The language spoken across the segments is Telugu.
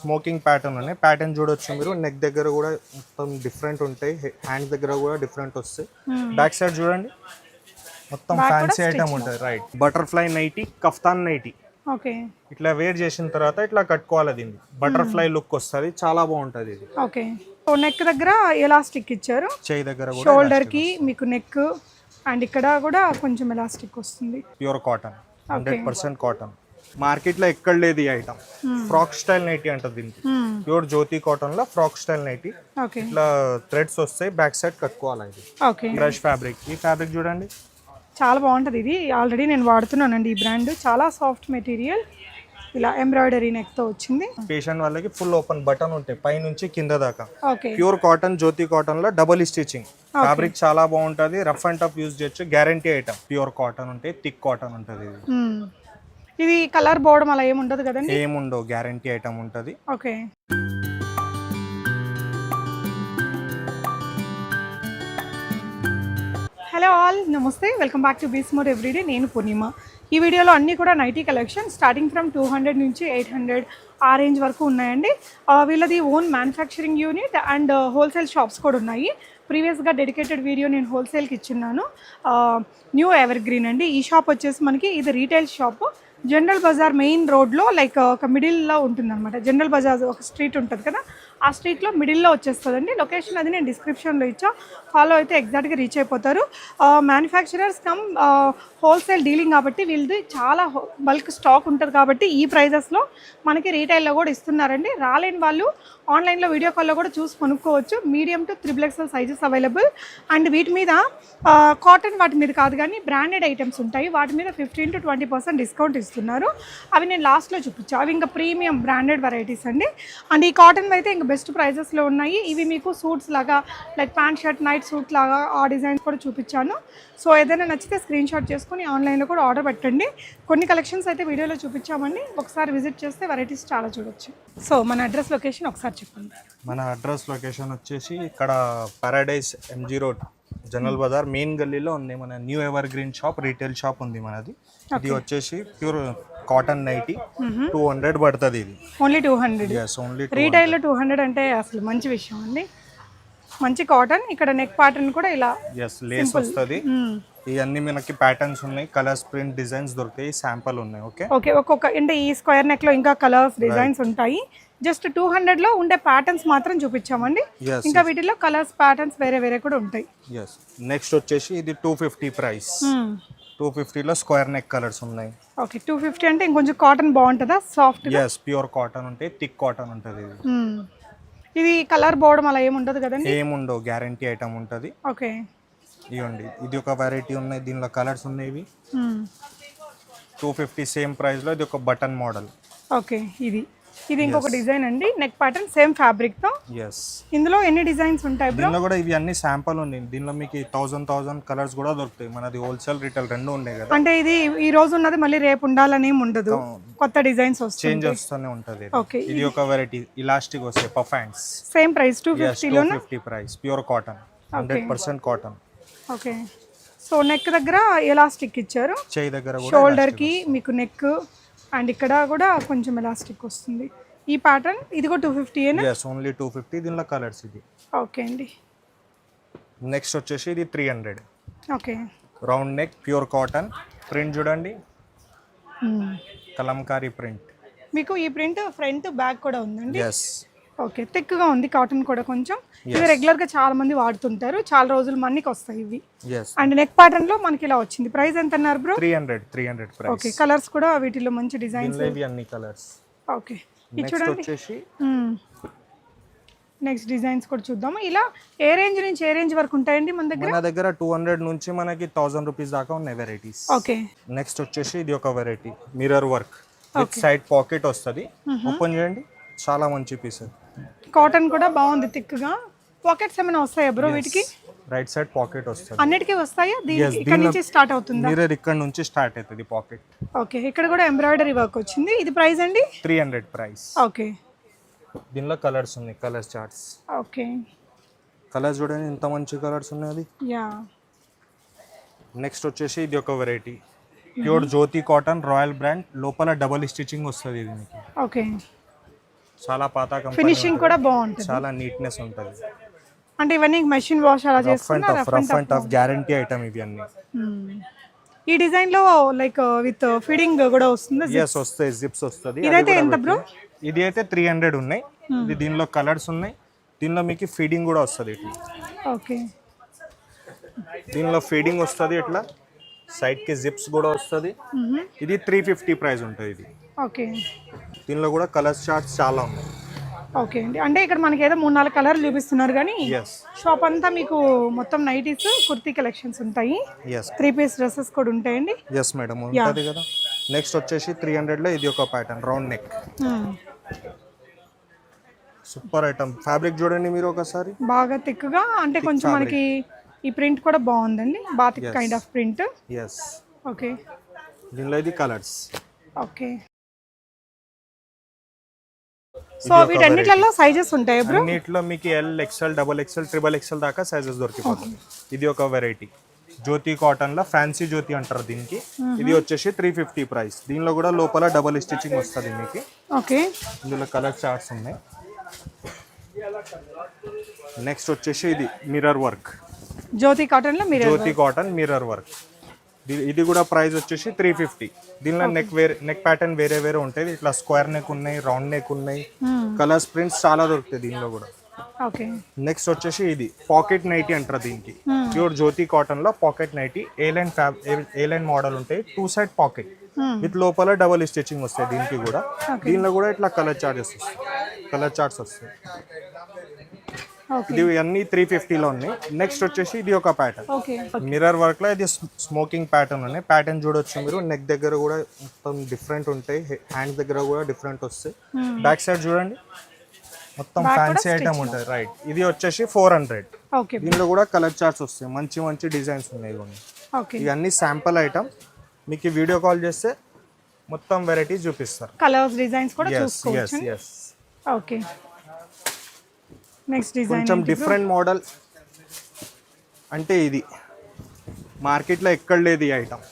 స్మోకింగ్ ప్యాటర్న్ ఉన్నాయి ప్యాటర్న్ చూడొచ్చు మీరు. నెక్ దగ్గర కూడా మొత్తం డిఫరెంట్ ఉంటాయి. హ్యాండ్స్ దగ్గర కూడా డిఫరెంట్ వస్తాయి. బ్యాక్ సైడ్ చూడండి. మొత్తం ఫ్యాన్సీ ఐటమ్ ఉంటుంది. Right butterfly nighty kaftan nighty okay ఇట్లా వేర్ చేసిన తర్వాత ఇట్లా కట్టుకోవాలి దీన్ని. బటర్ఫ్లై లుక్ వస్తుంది. చాలా బాగుంటుంది ఇది. ఓకే సో నెక్ దగ్గర ఎలాస్టిక్ ఇచ్చారు. చేయి దగ్గర కూడా షోల్డర్కి మీకు నెక్ అండ్ ఇక్కడ కూడా కొంచెం ఎలాస్టిక్ వస్తుంది. Pure cotton hundred percent cotton మార్కెట్లో ఎక్కడ లేదు ఈ ఐటమ్ ఫ్రాక్ స్టైల్ నైటీ అంటది దీనికి. Hmm. ప్యూర్ జ్యోతి కాటన్లో ఫ్రాక్ స్టైల్ నైటీ ఇట్లా థ్రెడ్స్ వస్తాయి బ్యాక్ సైడ్ కట్టుకోవాలి ఇది బ్రష్ ఫ్యాబ్రిక్ ఈ ఫ్యాబ్రిక్ చూడండి. చాలా బాగుంటుంది ఇది. ఆల్రెడీ నేను వాడుతున్నానండి ఈ బ్రాండ్ చాలా సాఫ్ట్ మెటీరియల్ ఇలా ఎంబ్రాయిడరీ నెక్తో వచ్చింది. పేషెంట్ వాళ్ళకి ఫుల్ ఓపెన్ బటన్ ఉంటాయి పై నుంచి కింద దాకా. ప్యూర్ కాటన్ జ్యోతి కాటన్లో డబుల్ స్టిచింగ్ ఫ్యాబ్రిక్ చాలా బాగుంటది. రఫ్ అండ్ టఫ్ యూజ్ చేయొచ్చు. గ్యారంటీ ఐటమ్ ప్యూర్ కాటన్ ఉంటాయి థిక్ కాటన్ ఉంటది ఇది కలర్ పోవడం అలా ఏమి ఉండదు కదండి? ఏముండవు గ్యారంటీ ఐటమ్ ఉంటది. ఓకే. హలో ఆల్ నమస్తే. Welcome back to bees more everyday నేను పూర్ణిమ. ఈ వీడియోలో అన్నీ కూడా nighty collection starting from two hundred నుంచి ఎయిట్ హండ్రెడ్ ఆ రేంజ్ వరకు ఉన్నాయండి. వీళ్ళది own manufacturing unit and wholesale shops కూడా ఉన్నాయి. ప్రీవియస్గా డెడికేటెడ్ వీడియో నేను హోల్సేల్కి ఇచ్చున్నాను. న్యూ ఎవర్ గ్రీన్ అండి. ఈ షాప్ వచ్చేసి మనకి ఇది retail shop general Bazar main రోడ్లో లైక్ ఒక మిడిల్లో ఉంటుంది అనమాట జనరల్ బజార్ ఒక స్ట్రీట్ ఉంటుంది కదా ఆ స్ట్రీట్లో మిడిల్లో వచ్చేస్తుందండి. లొకేషన్ అది నేను డిస్క్రిప్షన్లో ఇచ్చా. ఫాలో అయితే ఎగ్జాక్ట్గా రీచ్ అయిపోతారు. మ్యానుఫ్యాక్చరర్స్ కమ్ హోల్సేల్ డీలింగ్ కాబట్టి వీళ్ళది చాలా బల్క్ స్టాక్ ఉంటుంది కాబట్టి ఈ ప్రైజెస్లో మనకి రీటైల్లో కూడా ఇస్తున్నారండి. రాలేని వాళ్ళు ఆన్లైన్లో వీడియో కాల్లో కూడా చూసి కొనుక్కోవచ్చు. Medium to triple XL sizes available and వీటి మీద కాటన్ వాటి మీద కాదు కానీ బ్రాండెడ్ ఐటమ్స్ ఉంటాయి. వాటి మీద fifteen to twenty percent discount ఇస్తున్నారు. అవి నేను లాస్ట్లో చూపించాను అవి ఇంకా ప్రీమియం బ్రాండెడ్ వెరైటీస్ అండి. అండ్ ఈ కాటన్ అయితే ఇంకా బెస్ట్ ప్రైజెస్లో ఉన్నాయి. ఇవి మీకు సూట్స్ లాగా like pant shirt night suit లాగా ఆ డిజైన్స్ కూడా చూపించాను. సో ఏదైనా నచ్చితే స్క్రీన్ షాట్ చేసుకొని ఆన్లైన్లో కూడా ఆర్డర్ పెట్టండి. కొన్ని కలెక్షన్స్ అయితే వీడియోలో చూపించామండి. ఒకసారి విజిట్ చేస్తే వెరైటీస్ చాలా చూడొచ్చు. సో మన అడ్రస్ లొకేషన్ ఒకసారి చెప్పండి. మన అడ్రస్ లొకేషన్ వచ్చేసి ఇక్కడ Paradise MG road general Bazar main గల్లీలో ఉంది మన new evergreen shop retail shop ఉంది మనది. ఇది వచ్చేసి pure cotton nighty two hundred పడుతుంది ఇది. ఓన్లీ టూ హండ్రెడ్ ఓన్లీ రీటైల్లో టూ హండ్రెడ్ అంటే అసలు మంచి విషయం అండి. మంచి కాటన్ ఇక్కడ నెక్ ప్యాటర్న్ కూడా ఇలా ఎస్ లేస్ వస్తుంది. ఇవన్నీ మనకి ప్యాటర్న్స్ ఉన్నాయి. కలర్స్ ప్రింట్ డిజైన్స్ దొరుకుతాయి. శాంపుల్ ఉన్నాయి ఓకే ఓకే ఒక్కొక్క అంటే ఈ స్క్వేర్ నెక్లో ఇంకా కలర్స్ డిజైన్స్ ఉంటాయి. జస్ట్ టూ హండ్రెడ్లో ఉండే ప్యాటర్న్స్ మాత్రం చూపించామండి. ఇంకా వీటిలో కలర్స్ ప్యాటర్న్స్ వేరే వేరే కూడా ఉంటాయి. నెక్స్ట్ వచ్చేసి ఇది టూ ఫిఫ్టీ ప్రైస్ టూ ఫిఫ్టీలో స్క్వేర్ నెక్ కలర్స్ ఉన్నాయి. ఓకే టూ ఫిఫ్టీ అంటే ఇంకొంచెం కాటన్ బాగుంటుందా? సాఫ్ట్ ఎస్ ప్యూర్ కాటన్ ఉంటాయి థిక్ కాటన్ ఉంటుంది ఇది. ఇది కలర్ పోవడం అలా ఏమి ఉండదు కదండి? ఏముండవు గ్యారంటీ ఐటమ్ ఉంటుంది. ఓకే. ఇవ్వండి ఇది ఒక వెరైటీ ఉన్నాయి దీనిలో కలర్స్ ఉన్నాయి ఇవి. టూ ఫిఫ్టీ సేమ్ ప్రైస్లో ఇది ఒక బటన్ మోడల్ ఓకే ఇది. ఇది ఇంకొక డిజైన్ అండి. నెక్ ప్యాటర్న్ సేమ్ ఫ్యాబ్రిక్తో. ఎస్ ఇందులో ఎన్ని డిజైన్స్ ఉంటాయి బ్రో? దీనిలో కూడా ఇవి అన్ని శాంపుల్ ఉన్నాయి. దీనిలో మీకు థౌసండ్ థౌసండ్ కలర్స్ కూడా దొరుకుతాయి. మనది హోల్సేల్ రీటైల్ రెండు ఉన్నాయి కదా. అంటే ఇది ఈ రోజు ఉన్నది మళ్ళీ రేపు ఉండాలని ఉండదు. కొత్త డిజైన్స్ వస్తాయి చేంజ్ వస్తూనే ఉంటుంది. ఓకే ఇది ఒక వెరైటీ ఇలాస్టిక్ వస్తాయి puff hands same price two two fifty price pure cotton hundred percent cotton okay so neck దగ్గర ఎలాస్టిక్ ఇచ్చారు. చేయి దగ్గర కూడా షోల్డర్కి మీకు నెక్ అండ్ ఇక్కడ కూడా కొంచెం ఎలాస్టిక్ వస్తుంది. ఈ ప్యాటర్న్ ఇది కూడా two fifty only two fifty దీనిలో కలర్స్ ఇది. ఓకే అండి. నెక్స్ట్ వచ్చేసి ఇది three hundred okay. Round neck pure cotton print చూడండి. Hmm. కలంకారీ ప్రింట్ మీకు ఈ ప్రింట్ ఫ్రంట్ బ్యాక్ కూడా ఉందండి? ఎస్ ఓకే థిక్గా ఉంది కాటన్ కూడా కొంచెం. ఇవి రెగ్యులర్గా చాలా మంది వాడుతుంటారు. చాలా రోజులు మనకి వస్తాయి ఇవి. అండ్ నెక్ ప్యాటర్న్లో మనకి ఇలా వచ్చింది. ప్రైస్ ఎంత అన్నారు bro three hundred three hundred okay colours కూడా వీటిలో మంచి డిజైన్స్ అన్ని కలర్స్ ఓకే. ఇది నెక్స్ట్ చూడండి. నెక్స్ట్ డిజైన్స్ కూడా చూద్దాము. ఇలా ఏ రేంజ్ నుంచి ఏ రేంజ్ వరకు ఉంటాయండి మన దగ్గర? మన దగ్గర టూ హండ్రెడ్ నుంచి మనకి థౌసండ్ రూపీస్ దాకా ఉన్నాయి వెరైటీస్ ఓకే. నెక్స్ట్ వచ్చేసి ఇది ఒక variety mirror work with side pocket వస్తుంది. ఓపెన్ చేయండి. చాలా మంచి పీస్ కాటన్ కూడా బాగుంది థిక్గా. పాకెట్స్ ఏమైనా వస్తాయా బ్రో వీటికి? రైట్ సైడ్ పాకెట్ వస్తుంది. అన్నిటికీ వస్తాయా? దీనికి ఇక్కడ నుంచి స్టార్ట్ అవుతుందా? మిర్రర్ ఇక్కడ నుంచి స్టార్ట్ అవుతుంది పాకెట్ ఓకే ఇక్కడ కూడా ఎంబ్రాయిడరీ వర్క్ వచ్చింది. ఇది ప్రైస్ అండి? త్రీ హండ్రెడ్ ప్రైస్ ఓకే దీనిలో కలర్స్ ఉన్నాయి కలర్స్ చార్ట్స్ ఓకే కలర్స్ చూడండి ఎంత మంచి కలర్స్ ఉన్నాయి యా నెక్స్ట్ వచ్చేసి ఇది ఒక variety pure Jyoti cotton royal brand లోపల డబల్ స్టిచ్చింగ్ వస్తుంది ఇది మీకు ఓకే చాలా పాత ఫినిషింగ్ కూడా బాగుంటుంది. చాలా నీట్నెస్ ఉంటుంది. అంటే ఇవన్నీ మెషిన్ వాష్ అలా rough and tough guarantee item ఇవి అన్ని ఈ డిజైన్లో లైక్ విత్ ఫీడింగ్ కూడా వస్తుంది ఎస్ వస్తాయి జిప్స్ వస్తుంది. ఇదైతే ఎంత బ్రో ఇది అయితే త్రీ హండ్రెడ్ ఉన్నాయి. ఇది దీనిలో కలర్స్ ఉన్నాయి. దీనిలో మీకు ఫీడింగ్ కూడా వస్తుంది ఇట్లా. ఓకే దీనిలో ఫీడింగ్ వస్తుంది ఇట్లా. సైడ్కి జిప్స్ కూడా వస్తుంది. ఇది త్రీ ఫిఫ్టీ ప్రైస్ ఉంటుంది ఇది. ఓకే దీనిలో కూడా కలర్ చార్ట్స్ చాలా ఉన్నాయి. ఓకే అండి. అంటే ఇక్కడ మనకి ఏదో మూడు నాలుగు కలర్లు చూపిస్తున్నారు కానీ షాప్ అంతా మీకు మొత్తం నైటీస్ కుర్తీ కలెక్షన్స్ ఉంటాయి. త్రీ పీస్ డ్రెస్సెస్ కూడా ఉంటాయండి. ఎస్ మేడం ఉంటుంది కదా. నెక్స్ట్ వచ్చేసి త్రీ హండ్రెడ్లో ఇది ఒక pattern round neck. Super item fabric చూడండి మీరు ఒకసారి. బాగా థిక్గా అంటే కొంచెం మనకి ఈ ప్రింట్ కూడా బాగుందండి. Batik kind of print yes okay దీనిలో ఇది కలర్స్ ఓకే సో వీటన్నిటిలో సైజెస్ ఉంటాయి బ్రో అన్నిట్లో మీకు L XL double XL triple XL దాకా సైజెస్ దొరికిపోతుంది. ఇది ఒక వెరైటీ జ్యోతి కాటన్లో ఫ్యాన్సీ జ్యోతి అంటారు దీనికి. ఇది వచ్చేసి త్రీ ఫిఫ్టీ ప్రైస్ దీనిలో కూడా లోపల డబల్ స్టిచ్చింగ్ వస్తుంది మీకు. ఓకే ఇందులో కలర్ చార్ట్స్ ఉన్నాయి. నెక్స్ట్ వచ్చేసి ఇది మిర్రర్ వర్క్ జ్యోతి కాటన్లో మీరు జ్యోతి కాటన్ మిర్రర్ వర్క్ ఇది కూడా ప్రైస్ వచ్చేసి త్రీ ఫిఫ్టీ దీనిలో నెక్ వేరే నెక్ ప్యాటర్న్ వేరే వేరే ఉంటుంది ఇట్లా స్క్వేర్ నెక్ ఉన్నాయి రౌండ్ నెక్ ఉన్నాయి. కలర్స్ ప్రింట్స్ చాలా దొరుకుతాయి దీనిలో కూడా. ఓకే నెక్స్ట్ వచ్చేసి ఇది పాకెట్ నైటీ అంటారు దీనికి. ప్యూర్ జ్యోతి కాటన్లో pocket nighty A line fab A line model ఉంటాయి టూ సైడ్ పాకెట్ విత్ లోపల డబల్ స్టిచ్చింగ్ వస్తాయి దీనికి కూడా. దీనిలో కూడా ఇట్లా కలర్ చార్జెస్ వస్తాయి. కలర్ చార్ట్స్ వస్తాయి. ఇది అన్ని త్రీ ఫిఫ్టీలో ఉన్నాయి. నెక్స్ట్ వచ్చేసి ఇది ఒక ప్యాటర్న్ మిర్రర్ వర్క్లో ఇది స్మోకింగ్ ప్యాటర్న్ ఉన్నాయి. ప్యాటర్న్ చూడొచ్చు మీరు. నెక్ దగ్గర కూడా మొత్తం డిఫరెంట్ ఉంటాయి. హ్యాండ్స్ దగ్గర కూడా డిఫరెంట్ వస్తాయి. బ్యాక్ సైడ్ చూడండి. మొత్తం ఫ్యాన్సీ ఐటమ్ ఉంటుంది. రైట్ ఇది వచ్చేసి ఫోర్ హండ్రెడ్ దీనిలో కూడా కలర్ చార్ట్స్ వస్తాయి. మంచి మంచి డిజైన్స్ ఉన్నాయి ఇవన్నీ. శాంపుల్ ఐటమ్ మీకు వీడియో కాల్ చేస్తే మొత్తం వెరైటీస్ చూపిస్తారు. కలర్స్ డిజైన్స్ కూడా చూసుకోవచ్చు. ఓకే. నెక్స్ట్ డిజైన్ కొంచెం డిఫరెంట్ మోడల్ అంటే ఇది. మార్కెట్లో ఎక్కడ లేదు ఈ ఐటమ్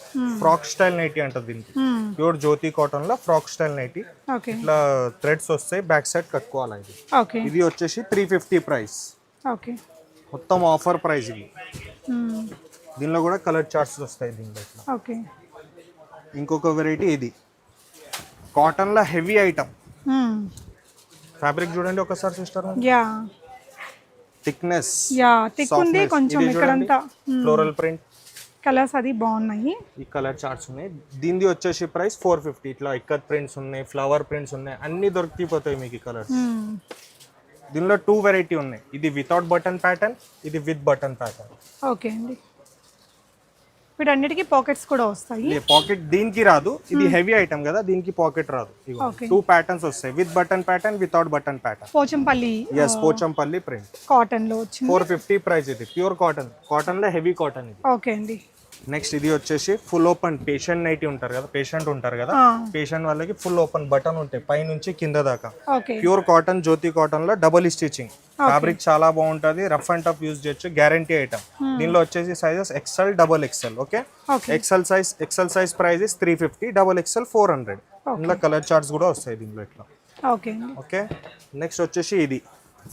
ఫ్రాక్ స్టైల్ నైటీ అంటది దీనికి. ప్యూర్ జ్యోతి కాటన్లో ఫ్రాక్ స్టైల్ నైటీ ఓకే ఇట్లా థ్రెడ్స్ వస్తాయి బ్యాక్ సైడ్ కట్టుకోవాలి ఇది ఓకే ఇది వచ్చేసి త్రీ ఫిఫ్టీ ప్రైస్ ఓకే మొత్తం ఆఫర్ ప్రైస్ ఇది. దీనిలో కూడా కలర్ చార్ట్స్ వస్తాయి దీనిలో ఇంకొక వెరైటీ ఇది. కాటన్లో హెవీ ఐటమ్ ఫ్యాబ్రిక్ చూడండి ఒకసారి sister. Yeah thickness yeah thick ఉంది కొంచెం ఇక్కడంతా. ఫ్లోరల్ ప్రింట్ కలర్స్ అది బాగున్నాయి. ఈ కలర్ చార్ట్స్ ఉన్నాయి. దీనిది వచ్చేసి ప్రైస్ ఫోర్ ఫిఫ్టీ ఇట్లా ఇక్కత్ ప్రింట్స్ ఉన్నాయి ఫ్లవర్ ప్రింట్స్ ఉన్నాయి. అన్ని దొరికిపోతాయి మీకు ఈ కలర్స్ Hmm. దీనిలో టూ వెరైటీ ఉన్నాయి. ఇది వితౌట్ బటన్ ప్యాటర్న్ ఇది విత్ బటన్ ప్యాటర్న్ ఓకే అండి. వీటన్నిటికీ పాకెట్స్ కూడా వస్తాయి. పాకెట్ దీనికి రాదు. ఇది హెవీ ఐటమ్ కదా దీనికి పాకెట్ రాదు. టూ ప్యాటర్న్స్ వస్తాయి. With button pattern without button pattern Pochampally yes Pochampally print కాటన్లో ఫోర్ ఫిఫ్టీ ప్రైస్ ఇది. ప్యూర్ కాటన్ కాటన్లో హెవీ కాటన్ ఇది. ఓకే అండి. నెక్స్ట్ ఇది వచ్చేసి ఫుల్ ఓపెన్ పేషెంట్ నైటీ ఉంటారు కదా పేషెంట్ ఉంటారు కదా పేషెంట్ వాళ్ళకి ఫుల్ ఓపెన్ బటన్ ఉంటాయి పై నుంచి కింద దాకా. ప్యూర్ కాటన్ జ్యోతి కాటన్లో డబుల్ స్టిచింగ్ ఫ్యాబ్రిక్ చాలా బాగుంటది రఫ్ అండ్ టఫ్ యూజ్ చేయొచ్చు గ్యారంటీ ఐటమ్ దీనిలో వచ్చేసి sizes XL double XL okay. XL size XL size price is three fifty double XL four hundred ఇందులో కలర్ చార్ట్స్ కూడా వస్తాయి దీనిలో ఇట్లా. ఓకే. నెక్స్ట్ వచ్చేసి ఇది.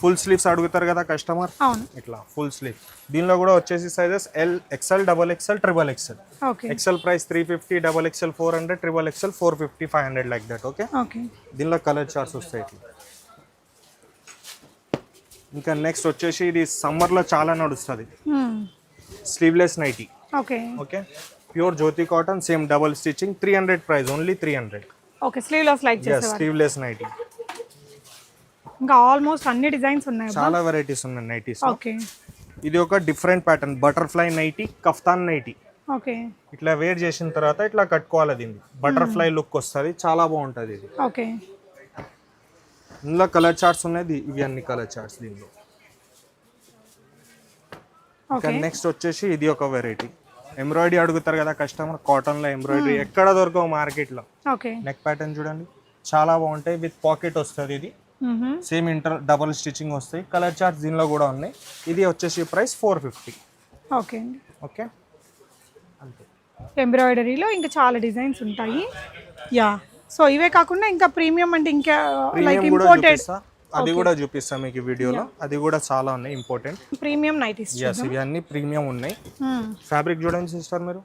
ఫుల్ స్లీవ్స్ అడుగుతారు కదా కస్టమర్? ఇట్లా ఫుల్ స్లీవ్. దీనిలో కూడా వచ్చేసి sizes L XL double XL triple XL okay. XL price three fifty double XL four hundred triple XL four fifty five hundred like that okay okay. దీనిలో కలర్ చార్ట్స్ వస్తాయి ఇట్లా. ఇంకా నెక్స్ట్ వచ్చేసి ఇది సమ్మర్లో చాలా నడుస్తుంది. Sleeveless nighty okay. Okay pure Jyoti cotton same double stitching three hundred price only three hundred okay like sleeveless nighty ఇంకా ఆల్మోస్ట్ అన్ని డిజైన్స్ ఉన్నాయి చాలా వెరైటీస్ ఉన్నాయి నైటీస్ ఓకే ఇది ఒక different pattern butterfly nighty kaftan nighty okay ఇట్లా వేర్ చేసిన తర్వాత ఇట్లా కట్టుకోవాలి దీన్ని. బటర్ఫ్లై లుక్ వస్తుంది చాలా బాగుంటుంది ఇది. ఓకే ఇందులో కలర్ చార్ట్స్ ఉన్నాయి ఇవి అన్ని కలర్ చార్ట్స్ దీనిలో. ఇంకా ఓకే నెక్స్ట్ వచ్చేసి ఇది ఒక వెరైటీ ఎంబ్రాయిడరీ అడుగుతారు కదా కస్టమర్ కాటన్లో ఎంబ్రాయిడరీ ఎక్కడ దొరకవు మార్కెట్లో. నెక్ ప్యాటర్న్ చూడండి. చాలా బాగుంటాయి విత్ పాకెట్ వస్తుంది ఇది. సేమ్ ఇంటర్ డబుల్ స్టిచ్చింగ్ వస్తాయి. కలర్ చార్ట్స్ దీనిలో కూడా ఉన్నాయి. ఇది వచ్చేసి ప్రైస్ ఫోర్ ఫిఫ్టీ. ఓకే అండి. ఓకే? అంతే. ఎంబ్రాయిడరీలో ఇంకా చాలా డిజైన్స్ ఉంటాయి. యా. సో ఇవే కాకుండా ఇంకా ప్రీమియం అంటే ఇంకా లైక్ ఇంపోర్టెడ్ అది కూడా చూపిస్తా మీకు వీడియోలో. అది కూడా చాలా ఉన్నాయి ఇంపార్టెంట్ ప్రీమియం నైటీస్ ఎస్ ఇవి అన్ని ప్రీమియం ఉన్నాయి. ఫ్యాబ్రిక్ చూడండి సిస్టర్ మీరు.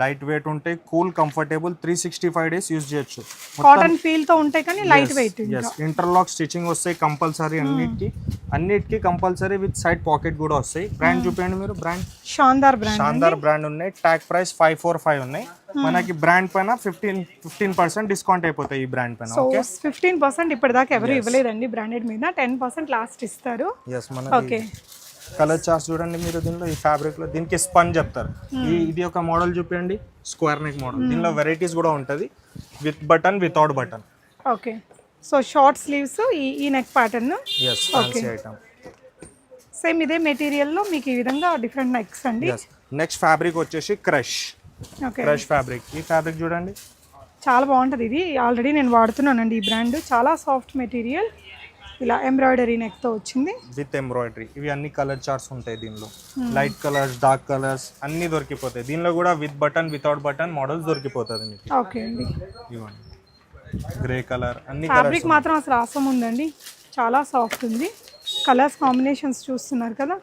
లైట్ వెయిట్ ఉంటాయి cool comfortable three sixty five days use చేయొచ్చు కాటన్ ఫీల్తో ఉంటాయి కానీ లైట్ వెయిట్ ఇంటర్లాక్ స్టిచ్చింగ్ వస్తాయి కంపల్సరీ అన్నిటికి. అన్నిటికి కంపల్సరీ విత్ సైడ్ పాకెట్ కూడా వస్తాయి. బ్రాండ్ చూపించండి మీరు brand Shandaar brand Shandaar brand ఉన్నాయి. Tag price five four five ఉన్నాయి. మనకి బ్రాండ్ పైన ఫిఫ్టీన్ ఫిఫ్టీన్ పర్సెంట్ డిస్కౌంట్ అయిపోతాయి ఈ బ్రాండ్ పైన ఫిఫ్టీన్ పర్సెంట్ ఇప్పటిదాకా ఎవరు ఇవ్వలేదండి బ్రాండెడ్ మీద. టెన్ పర్సెంట్ లాస్ట్ ఇస్తారు. ఓకే కలర్ చార్ట్స్ చూడండి మీరు దీనిలో ఈ ఫ్యాబ్రిక్లో. దీనికి స్పన్ చెప్తారు. ఈ ఇది ఒక మోడల్ చూపించండి స్క్వేర్ నెక్ మోడల్ దీనిలో వెరైటీస్ కూడా ఉంటుంది. With button without button okay so short sleeves ఈ ఈ neck pattern yes fancy item same ఇదే మెటీరియల్లో మీకు ఈ విధంగా డిఫరెంట్ నెక్స్ అండి. నెక్స్ట్ ఫ్యాబ్రిక్ వచ్చేసి క్రష్ ఓకే క్రష్ ఫ్యాబ్రిక్ ఈ ఫ్యాబ్రిక్ చూడండి. చాలా బాగుంటుంది ఇది. ఆల్రెడీ నేను వాడుతున్నానండి ఈ బ్రాండ్ చాలా సాఫ్ట్ మెటీరియల్ ఇలా ఎంబ్రాయిడరీ నెక్తో వచ్చింది. విత్ ఎంబ్రాయిడరీ ఇవి అన్ని కలర్ చార్ట్స్ ఉంటాయి దీనిలో. లైట్ కలర్స్ డార్క్ కలర్స్ అన్ని దొరికిపోతాయి. దీనిలో కూడా with button without button models దొరికిపోతుంది మీకు. ఓకే అండి. ఇవ్వండి. గ్రే కలర్ అన్ని ఫ్యాబ్రిక్ మాత్రం అసలు ఆసం ఉందండి. చాలా సాఫ్ట్ ఉంది. కలర్స్ కాంబినేషన్స్ చూస్తున్నారు కదా.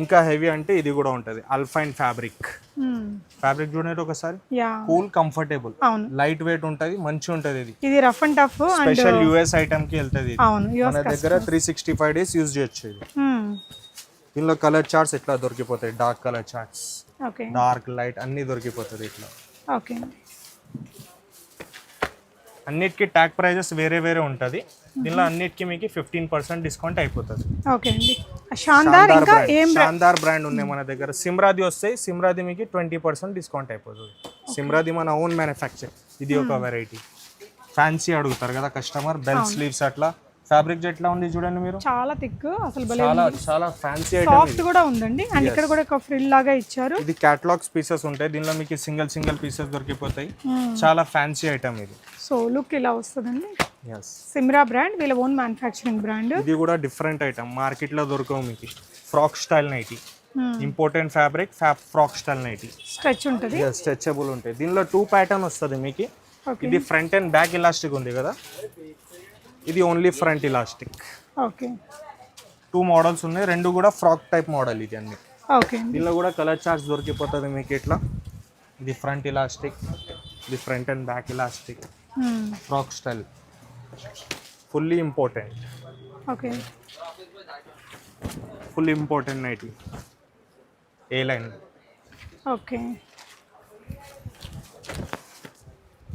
ఇంకా హెవీ అంటే ఇది కూడా ఉంటుంది. అల్ఫైన్ ఫ్యాబ్రిక్ ఫ్యాబ్రిక్ చూడండి ఒకసారి. కూల్ కంఫర్టబుల్ లైట్ వెయిట్ ఉంటుంది మంచిగా ఉంటుంది ఇది. ఇది rough and tough special US ఐటమ్కి వెళ్తుంది మన దగ్గర three sixty five days use చేయొచ్చు ఇది. దీనిలో కలర్ చార్ట్స్ ఎట్లా దొరికిపోతాయి? Dark colour charts okay dark light అన్ని దొరికిపోతుంది ఇట్లా ఓకే అన్నిటికీ ట్యాగ్ ప్రైజెస్ వేరే వేరే ఉంటుంది. దీనిలో అన్నిటికీ మీకు ఫిఫ్టీన్ పర్సెంట్ డిస్కౌంట్ అయిపోతుంది. ఓకే అండి. షాందార్ ఇంకా ఏం షాందార్ బ్రాండ్ ఉన్నాయి మన దగ్గర. సిమ్రాది వస్తాయి సిమ్రాది మీకు ట్వంటీ పర్సెంట్ డిస్కౌంట్ అయిపోతుంది. సిమ్రాది మన ఓన్ మ్యానుఫ్యాక్చర్ ఇది ఒక వెరైటీ ఫ్యాన్సీ అడుగుతారు కదా కస్టమర్ బెల్ స్లీవ్స్ అట్లా. ఫ్యాబ్రిక్ ఎట్లా ఉంది చూడండి మీరు. చాలా థిక్ అసలు చాలా చాలా ఫ్యాన్సీ సాఫ్ట్ కూడా ఉందండి. అండ్ ఇక్కడ కూడా ఒక ఫ్రిల్ లాగా ఇచ్చారు. ఇది క్యాటలాగ్స్ పీసెస్ ఉంటాయి. దీనిలో మీకు సింగిల్ సింగిల్ పీసెస్ దొరికిపోతాయి. చాలా ఫ్యాన్సీ ఐటమ్ ఇది. సో లుక్ ఇలా వస్తుందండి. సిమ్రా బ్రాండ్ వీళ్ళ ఓన్ మ్యానుఫ్యాక్చరింగ్ బ్రాండ్ ఇది కూడా డిఫరెంట్ ఐటమ్ మార్కెట్లో దొరకవు మీకు frock style nighty imported fabric frock style nighty stretch ఉంటుంది. స్ట్రెచబుల్ ఉంటాయి దీనిలో టూ ప్యాటర్న్ వస్తుంది మీకు. ఇది ఫ్రంట్ అండ్ బ్యాక్ ఇలాస్టిక్ ఉంది కదా? ఇది only front elastic okay two models ఉన్నాయి. రెండు కూడా ఫ్రాక్ టైప్ మోడల్ ఇది అన్ని ఓకే దీనిలో కూడా కలర్ చార్ట్స్ దొరికిపోతుంది మీకు ఇట్లా. ఇది ఫ్రంట్ ఇలాస్టిక్ ఇది front and back elastic frock style fully imported okay full imported nighty A line okay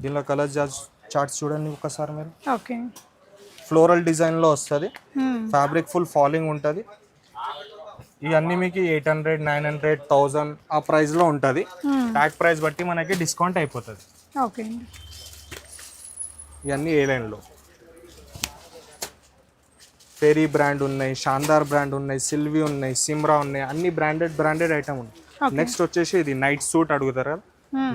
దీనిలో కలర్ చార్ట్స్ చార్ట్స్ చూడండి ఒకసారి మీరు. ఓకే ఫ్లోరల్ డిజైన్లో వస్తుంది. ఫ్యాబ్రిక్ ఫుల్ ఫాలింగ్ ఉంటుంది. ఇవన్నీ మీకు eight hundred nine hundred thousand ఆ ప్రైస్లో ఉంటుంది. ట్యాగ్ ప్రైస్ బట్టి మనకి డిస్కౌంట్ అయిపోతుంది. ఓకే అండి ఇవన్నీ ఏ లైన్లో? ఫెరీ బ్రాండ్ ఉన్నాయి షాందార్ బ్రాండ్ ఉన్నాయి సిల్వి ఉన్నాయి సిమ్రా ఉన్నాయి అన్ని బ్రాండెడ్ బ్రాండెడ్ ఐటమ్ ఉన్నాయి. నెక్స్ట్ వచ్చేసి ఇది నైట్ సూట్ అడుగుతారు?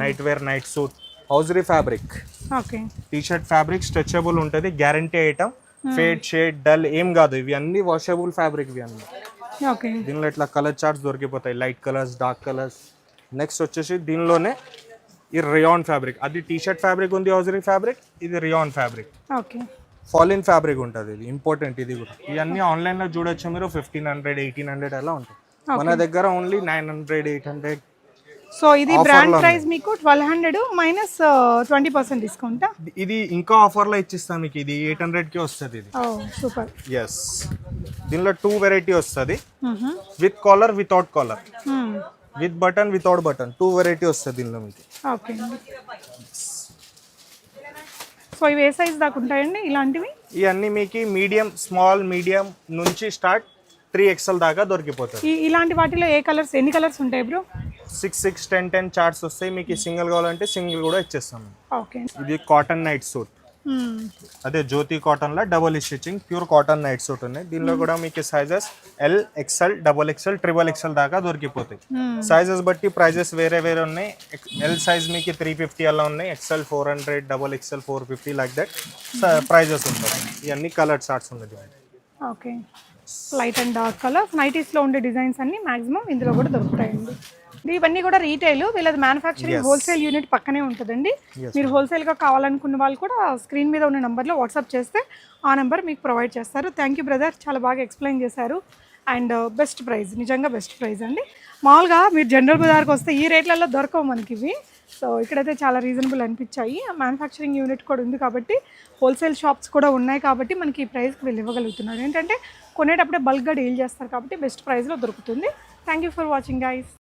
Night wear night suit. Hosiery fabric. Okay. T shirt fabric stretchable ఉంటుంది guarantee item. Fade shade dull ఏం కాదు ఇవి అన్ని వాషబుల్ ఫ్యాబ్రిక్ ఇవి అన్ని. దీనిలో ఇట్లా colour charts దొరికిపోతాయి light colours dark colours. Next వచ్చేసి దీనిలోనే ఈ రియాన్ ఫ్యాబ్రిక్. అది టీ షర్ట్ ఫ్యాబ్రిక్ ఉంది హౌజరీ ఫ్యాబ్రిక్ ఇది rayon fabric. Okay. Falling fabric ఉంటుంది ఇది ఇంపార్టెంట్ ఇది కూడా. ఇవన్నీ ఆన్లైన్లో చూడొచ్చు మీరు ఫిఫ్టీన్ హండ్రెడ్ ఎయిటీన్ హండ్రెడ్ అలా ఉంటాయి. మన దగ్గర only nine hundred eight hundred so ఇది బ్రాండ్ ప్రైస్ మీకు twelve hundred minus twenty percent discount? ఇది ఇంకా ఆఫర్లో ఇచ్చిస్తాను మీకు ఇది ఎయిట్ హండ్రెడ్కి వస్తుంది ఇది. Oh super. ఎస్ దీనిలో టూ వెరైటీ వస్తుంది. With collar without collar with button without button. Two variety వస్తుంది దీనిలో మీకు. ఓకే. సో ఇవి ఏ సైజ్ దాకా ఉంటాయండి ఇలాంటివి? ఇవన్నీ మీకు మీడియం స్మాల్ మీడియం నుంచి స్టార్ట్ త్రీ ఎక్స్ఎల్ దాకా దొరికిపోతుంది ఇలాంటి వాటిలో ఏ కలర్స్ ఎన్ని కలర్స్ ఉంటాయి bro? Six six ten ten charts వస్తాయి. మీకు సింగిల్ కావాలంటే సింగిల్ కూడా ఇచ్చేస్తాం. ఓకే. ఇది కాటన్ నైట్ సూట్ అదే జ్యోతి కాటన్లో double stitching pure cotton night suit ఉన్నాయి. దీనిలో కూడా మీకు sizes L XL double XL triple XL దాకా దొరికిపోతాయి. సైజెస్ బట్టి ప్రైజెస్ వేరే వేరే ఉన్నాయి. ఎల్ సైజ్ మీకు త్రీ ఫిఫ్టీ అలా ఉన్నాయి. XL four hundred double XL four fifty like that prices ఉంటాయి. ఇవన్నీ కలర్ చార్ట్స్ ఉన్నాయి okay light and dark colour నైటీస్లో ఉండే డిజైన్స్ అన్ని మాక్సిమం ఇందులో కూడా దొరుకుతాయండి. ఇవన్నీ కూడా రీటైల్ వీళ్ళది మ్యానుఫ్యాక్చరింగ్ హోల్సేల్ యూనిట్ పక్కనే ఉంటుందండి. మీరు హోల్సేల్గా కావాలనుకున్న వాళ్ళు కూడా స్క్రీన్ మీద ఉన్న నెంబర్లో వాట్సాప్ చేస్తే ఆ నెంబర్ మీకు ప్రొవైడ్ చేస్తారు. థ్యాంక్ యూ బ్రదర్ చాలా బాగా ఎక్స్ప్లెయిన్ చేశారు. అండ్ బెస్ట్ ప్రైస్ నిజంగా బెస్ట్ ప్రైస్ అండి. మామూలుగా మీరు జనరల్ బజార్కి వస్తే ఈ రేట్లలో దొరకవు మనకి ఇవి. సో ఇక్కడైతే చాలా రీజనబుల్ అనిపించాయి. మ్యానుఫ్యాక్చరింగ్ యూనిట్ కూడా ఉంది కాబట్టి హోల్సేల్ షాప్స్ కూడా ఉన్నాయి కాబట్టి మనకి ఈ ప్రైస్కి వీళ్ళు ఇవ్వగలుగుతున్నారు. ఏంటంటే కొనేటప్పుడే బల్క్గా డీల్ చేస్తారు కాబట్టి బెస్ట్ ప్రైస్లో దొరుకుతుంది. Thank you for watching guys